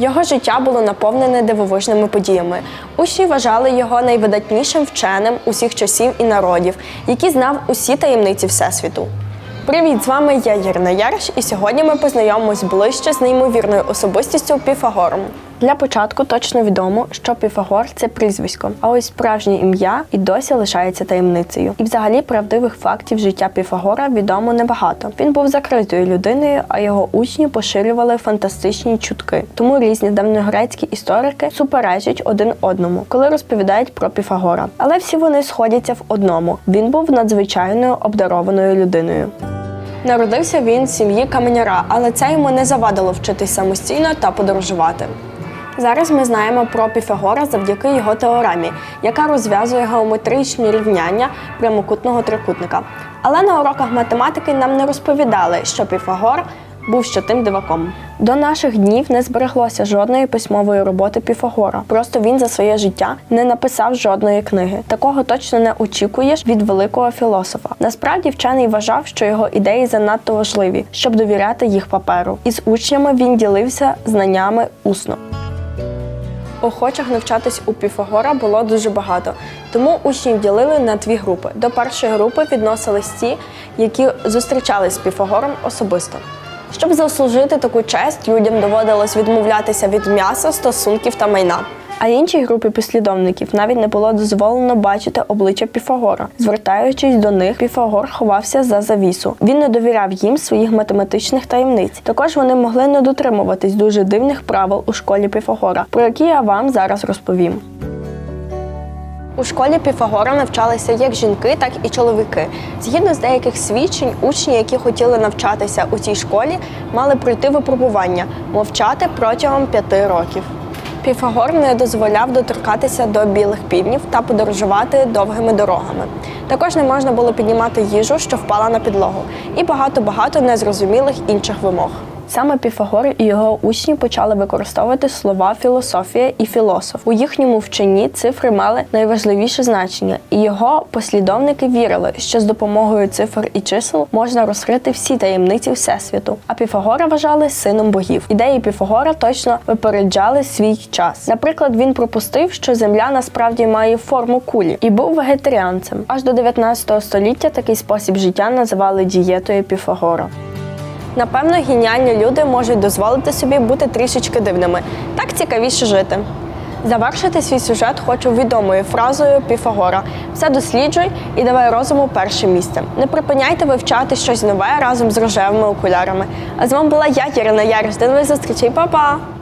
Його життя було наповнене дивовижними подіями. Учні вважали його найвидатнішим вченим усіх часів і народів, який знав усі таємниці Всесвіту. Привіт, з вами я Ірина Ярш, і сьогодні ми познайомимось ближче з неймовірною особистістю Піфагором. Для початку точно відомо, що Піфагор це прізвисько, а ось справжнє ім'я і досі лишається таємницею. І взагалі правдивих фактів життя Піфагора відомо небагато. Він був закритою людиною, а його учні поширювали фантастичні чутки. Тому різні давньогрецькі історики суперечать один одному, коли розповідають про Піфагора. Але всі вони сходяться в одному: він був надзвичайно обдарованою людиною. Народився він в сім'ї каменяра, але це йому не завадило вчитись самостійно та подорожувати. Зараз ми знаємо про Піфагора завдяки його теоремі, яка розв'язує геометричні рівняння прямокутного трикутника. Але на уроках математики нам не розповідали, що Піфагор був ще тим диваком. До наших днів не збереглося жодної письмової роботи Піфагора. Просто він за своє життя не написав жодної книги. Такого точно не очікуєш від великого філософа. Насправді вчений вважав, що його ідеї занадто важливі, щоб довіряти їх паперу. І з учнями він ділився знаннями усно. Охочих навчатись у Піфагора було дуже багато, тому учнів ділили на дві групи. До першої групи відносились ті, які зустрічались з Піфагором особисто. Щоб заслужити таку честь, людям доводилось відмовлятися від м'яса, стосунків та майна. А іншій групі послідовників навіть не було дозволено бачити обличчя Піфагора. Звертаючись до них, Піфагор ховався за завісу. Він не довіряв їм своїх математичних таємниць. Також вони могли не дотримуватись дуже дивних правил у школі Піфагора, про які я вам зараз розповім. У школі Піфагора навчалися як жінки, так і чоловіки. Згідно з деяких свідчень, учні, які хотіли навчатися у цій школі, мали пройти випробування мовчати протягом п'яти років. Піфагор не дозволяв доторкатися до білих півнів та подорожувати довгими дорогами. Також не можна було піднімати їжу, що впала на підлогу, і багато-багато незрозумілих інших вимог. Саме Піфагор і його учні почали використовувати слова філософія і філософ. У їхньому вченні цифри мали найважливіше значення, і його послідовники вірили, що з допомогою цифр і чисел можна розкрити всі таємниці всесвіту. А Піфагора вважали сином богів. Ідеї Піфагора точно випереджали свій час. Наприклад, він пропустив, що Земля насправді має форму кулі і був вегетаріанцем. Аж до 19 століття такий спосіб життя називали дієтою Піфагора. Напевно, геніальні люди можуть дозволити собі бути трішечки дивними. Так цікавіше жити. Завершити свій сюжет хочу відомою фразою Піфагора: все досліджуй і давай розуму перше місце. Не припиняйте вивчати щось нове разом з рожевими окулярами. А з вами була я, Ірина Яриш. До нових зустрічей, Па-па!